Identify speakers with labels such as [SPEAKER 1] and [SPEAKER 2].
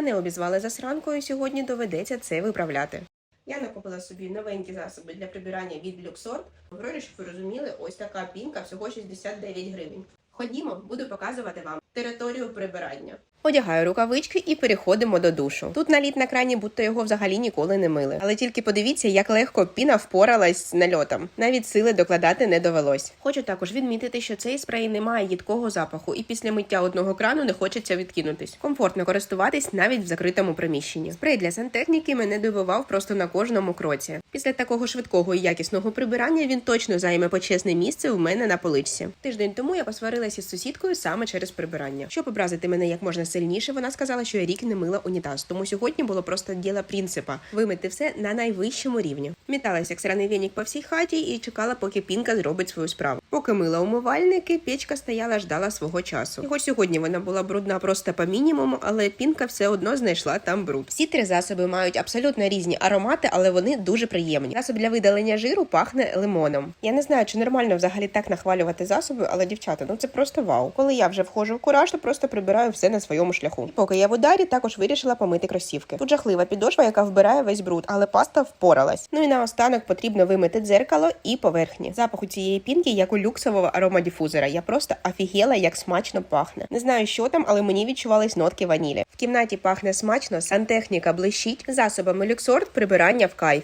[SPEAKER 1] Мене обізвали засранкою. Сьогодні доведеться це виправляти. Я накупила собі новенькі засоби для прибирання від Luxort. Говорю, щоб ви розуміли, ось така пінка всього 69 гривень. Ходімо, буду показувати вам територію прибирання. Одягаю рукавички і переходимо до душу. Тут наліт на крані, будто його взагалі ніколи не мили. Але тільки подивіться, як легко піна впоралась з нальотом. Навіть сили докладати не довелось. Хочу також відмітити, що цей спрей не має їдкого запаху, і після миття одного крану не хочеться відкинутись. Комфортно користуватись навіть в закритому приміщенні. Спрей для сантехніки мене дивував просто на кожному кроці. Після такого швидкого і якісного прибирання він точно займе почесне місце у мене на поличці. Тиждень тому я посварилася з сусідкою саме через прибирання. Щоб образити мене як можна сильніше, вона сказала, що я рік не мила унітаз. Тому сьогодні було просто діло принципа вимити все на найвищому рівні. Міталася як сраний вінік по всій хаті і чекала, поки пінка зробить свою справу. Поки мила умивальники, печка стояла, ждала свого часу. Його сьогодні вона була брудна просто по мінімуму, але пінка все одно знайшла там бруд. Всі три засоби мають абсолютно різні аромати, але вони дуже приємні. Засоб для видалення жиру пахне лимоном. Я не знаю, чи нормально взагалі так нахвалювати засоби, але дівчата, ну це просто вау. Коли я вже входжу в кураж, то просто прибираю все на своєму шляху. І поки я в ударі, також вирішила помити кросівки. Тут жахлива підошва, яка вбирає весь бруд, але паста впоралась. Ну і наостанок потрібно вимити дзеркало і поверхні. Запах у цієї пінки, як у люксового аромадифузора. Я просто офігела, як смачно пахне. Не знаю, що там, але мені відчувались нотки ванілі. В кімнаті пахне смачно, сантехніка блищить засобами люксорт прибирання в кайф.